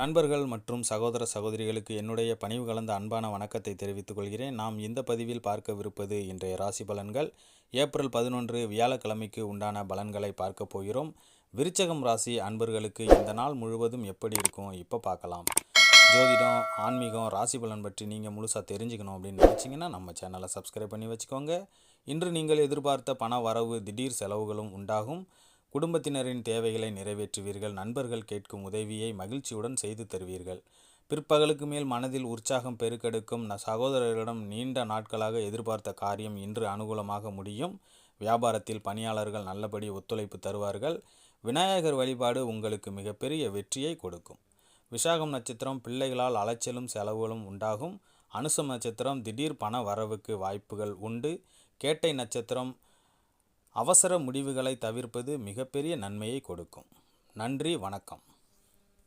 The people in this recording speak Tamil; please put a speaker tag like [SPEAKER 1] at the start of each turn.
[SPEAKER 1] நண்பர்கள் மற்றும் சகோதர சகோதரிகளுக்கு என்னுடைய பணிவு கலந்த அன்பான வணக்கத்தை தெரிவித்துக் கொள்கிறேன். நாம் இந்த பதிவில் பார்க்கவிருப்பது இன்றைய ராசி பலன்கள். ஏப்ரல் பதினொன்று வியாழக்கிழமைக்கு உண்டான பலன்களை பார்க்க போகிறோம். விருச்சகம் ராசி அன்பர்களுக்கு இந்த நாள் முழுவதும் எப்படி இருக்கும்? இப்போ பார்க்கலாம். ஜோதிடம் ஆன்மீகம் ராசி பலன் பற்றி நீங்கள் முழுசாக தெரிஞ்சுக்கணும் அப்படின்னு நினச்சிங்கன்னா நம்ம சேனலை சப்ஸ்கிரைப் பண்ணி வச்சுக்கோங்க. இன்று நீங்கள் எதிர்பார்த்த பண வரவு திடீர் செலவுகளும் உண்டாகும். குடும்பத்தினரின் தேவைகளை நிறைவேற்றுவீர்கள். நண்பர்கள் கேட்கும் உதவியை மகிழ்ச்சியுடன் செய்து தருவீர்கள். பிற்பகலுக்கு மேல் மனதில் உற்சாகம் பெருக்கெடுக்கும் சகோதரர்களிடம் நீண்ட நாட்களாக எதிர்பார்த்த காரியம் இன்று அனுகூலமாக முடியும். வியாபாரத்தில் பணியாளர்கள் நல்லபடி ஒத்துழைப்பு தருவார்கள். விநாயகர் வழிபாடு உங்களுக்கு மிகப்பெரிய வெற்றியை கொடுக்கும். விசாகம் நட்சத்திரம் பிள்ளைகளால் அலைச்சலும் செலவுகளும் உண்டாகும். அனுசம் நட்சத்திரம் திடீர் பண வரவுக்கு வாய்ப்புகள் உண்டு. கேட்டை நட்சத்திரம் அவசர முடிவுகளை தவிர்ப்பது மிகப்பெரிய நன்மையை கொடுக்கும். நன்றி வணக்கம்.